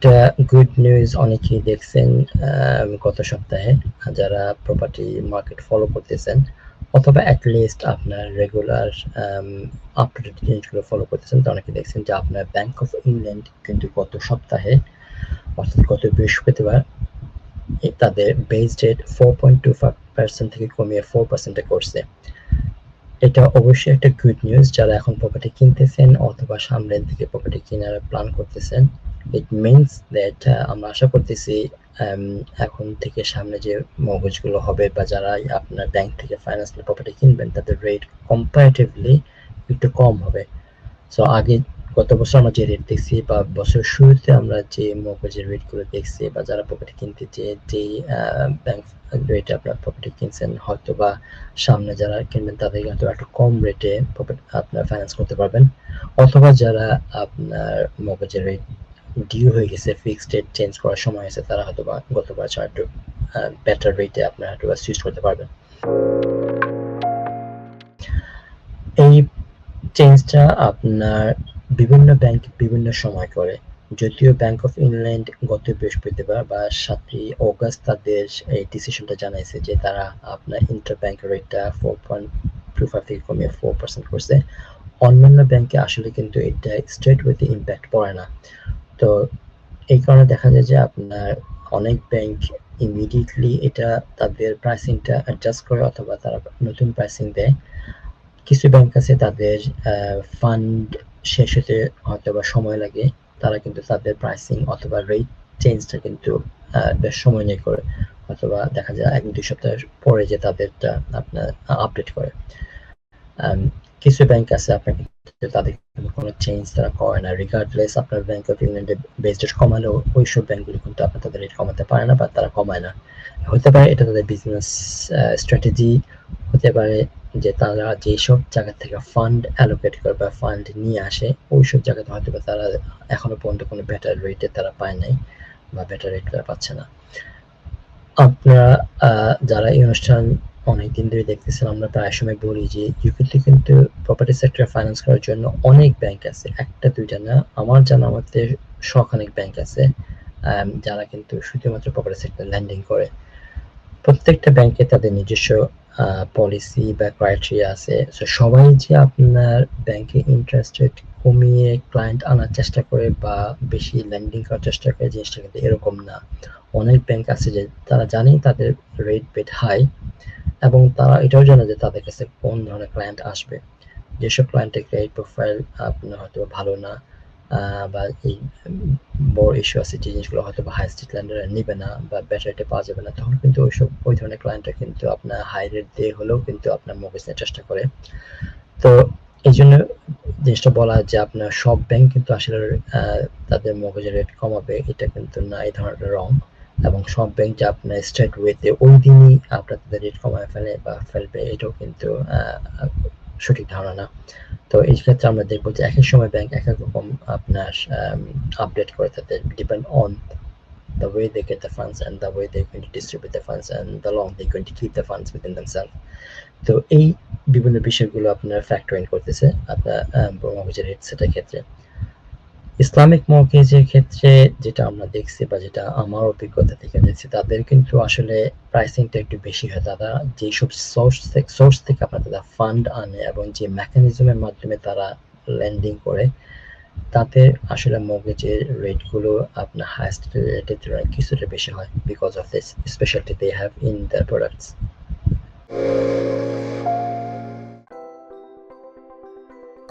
একটা good news অনেকেই দেখছেন গত সপ্তাহে যারা প্রপার্টি মার্কেট ফলো করতেছেন অথবা লিস্ট আপনার রেগুলার আপডেট জিনিসগুলো ফলো করতেছেন, তো অনেকে দেখছেন যে আপনার ব্যাংক অফ ইংল্যান্ড কিন্তু গত সপ্তাহে, অর্থাৎ গত বৃহস্পতিবার তাদের base rate four point two five percent থেকে কমিয়ে ফোর পার্সেন্টে করছে। এটা অবশ্যই একটা গুড নিউজ যারা এখন প্রপার্টি কিনতেছেন অথবা সামনের দিকে প্রপার্টি কেনার প্ল্যান করতেছেন। ইট মিনস দ্যাট আমরা আশা করতেছি um, এখন থেকে সামনে যে মগজগুলো হবে বা যারা আপনার ব্যাংক থেকে ফাইন্যান্সিয়াল প্রপার্টি কিনবেন তাদের রেট কম্পারেটিভলি একটু কম হবে। সো আগে গত বছর আমরা যে রেট দেখছি বা বছর শুরুতে আমরা যে মগজের রেটগুলো দেখছি বা যারা প্রপার্টি কিনতে যে যে ব্যাংক রেটে আপনার প্রপার্টি কিনছেন হয়তো বা সামনে যারা কিনবেন তাদের হয়তো একটু কম রেটে আপনার ফাইন্যান্স করতে পারবেন। অথবা যারা আপনার মগজের রেট ডিউ হয়ে গেছে ফিক্সড রেট চেঞ্জ করার সময় হয়েছে তারা হয়তো বা গতবার একটু বেটার রেটে আপনার হয়তো বা সুইচ করতে পারবেন। এই চেঞ্জটা আপনার বিভিন্ন ব্যাংক বিভিন্ন সময় করে। যদিও ব্যাংক অফ ইংল্যান্ড গত বৃহস্পতিবার বা সাতই অগাস্ট তাদের এই ডিসিশনটা জানাইছে যে তারা আপনার ইন্টার ব্যাংক রেটটা ফোর পয়েন্ট টু ফাইভ থেকে কমিয়ে ফোর পার্সেন্ট করছে। অন্যান্য ব্যাংকে আসলে কিন্তু এটা স্ট্রেট ওয়েতে ইম্প্যাক্ট পড়ে না। তো এই কারণে দেখা যায় যে আপনার অনেক ব্যাংক ইমিডিয়েটলি এটা তাদের প্রাইসিংটা অ্যাডজাস্ট করে অথবা তারা নতুন প্রাইসিং দেয়। কিছু ব্যাংক আছে তাদের ফান্ড শেষ হতে হয়তো বা সময় লাগে, তারা কিন্তু তাদের প্রাইসিং অথবা রেট চেঞ্জটা কিন্তু বেশ সময় নিয়ে করে। অথবা দেখা যায় এক দুই সপ্তাহ পরে যে তাদেরটা আপনার আপডেট করে। কিছু ব্যাংক আছে আপনার কিন্তু তাদের কিন্তু কোনো চেঞ্জ তারা করে না। রিগার্ডলেস আপনার ব্যাংক অফ ইংল্যান্ডে বেস রেট কমালেও ওইসব ব্যাংকগুলো কিন্তু আপনার তাদের রেট কমাতে পারে না বা তারা কমায় না। হতে পারে এটা তাদের বিজনেস স্ট্র্যাটেজি হতে পারে যে তারা যেসব জায়গা থেকে ফান্ড অ্যালোকেট করে বা ফান্ড নিয়ে আসে, ওইসব জায়গাতে হয়তো বা তারা এখনও পর্যন্ত কোনো বেটার রেটে তারা পায় নাই বা বেটার রেট তারা পাচ্ছে না। আপনারা যারা এই অনুষ্ঠান অনেকদিন ধরে দেখতেছেন আমরা প্রায় সময় বলি যে ইউকেতে কিন্তু প্রপার্টি সেক্টর ফাইন্যান্স করার জন্য অনেক ব্যাংক আছে। একটা, দুইটা না, আমার জানা মতে শখানেক ব্যাংক আছে যারা কিন্তু শুধুমাত্র প্রপার্টি সেক্টর ল্যান্ডিং করে। প্রত্যেকটা ব্যাংকে তাদের নিজস্ব পলিসি বা ক্রাইটেরিয়া আছে। সো সবাই যে আপনার ব্যাংকে ইন্টারেস্ট রেট কমিয়ে ক্লায়েন্ট আনার চেষ্টা করে বা বেশি ল্যান্ডিং করার চেষ্টা করে, জিনিসটা কিন্তু এরকম না। অনেক ব্যাংক আছে যে, তারা জানে তাদের রেট বেট হাই এবং তারা এটাও জানে যে তাদের কাছে কোন ধরনের ক্লায়েন্ট আসবে। যেসব ক্লায়েন্টের ক্রেডিট প্রোফাইল আপনার হয়তো ভালো না বা এই বড় ইস্যু আছে যে জিনিসগুলো হয়তো বা হাই স্ট্রিট ল্যান্ডার নিবে না বা রেটে পাওয়া যাবে না, তখন কিন্তু ওইসব, ওই ধরনের ক্লায়েন্টরা কিন্তু আপনার হাই রেট দিয়ে হলেও কিন্তু আপনার মগজ নেওয়ার চেষ্টা করে। তো এই জন্য জিনিসটা বলা যে আপনার সব ব্যাংক কিন্তু আসলে তাদের মগজের রেট কমাবে, এটা কিন্তু না, এই ধরনের রং এবং সব ব্যাংক যে আপনার স্ট্রেট ওয়েতে ওই দিনই আপনার তাদের রেট কমায় ফেলে বা ফেলবে, এটাও কিন্তু সঠিক ধারণা। না তো এই ক্ষেত্রে আমরা দেখব যে এক এক সময় ব্যাংক এক এক রকম আপনার আপডেট করে তাদের depend on the way they get the funds and the way they're going to distribute the funds and the long they're going to keep the funds within themselves. তো এই বিভিন্ন বিষয়গুলো আপনার ফ্যাক্টর ইন করতেছে, আপনার মগজের rate সেটার ক্ষেত্রে। Islamic মর্গেজের ক্ষেত্রে যেটা আমরা দেখছি বা যেটা আমার অভিজ্ঞতা থেকে দেখছি, তাদের কিন্তু আসলে প্রাইসিংটা একটু বেশি হয়। তারা যেসব সোর্স সোর্স থেকে আপনার তারা ফান্ড আনে এবং যে মেকানিজমের মাধ্যমে তারা লেন্ডিং করে, তাতে আসলে মর্গেজের রেটগুলো আপনার হাইস্ট রেটের তুলনায় কিছুটা বেশি হয় because of this speciality they have in the products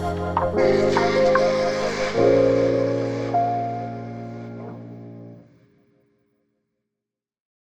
Thank you.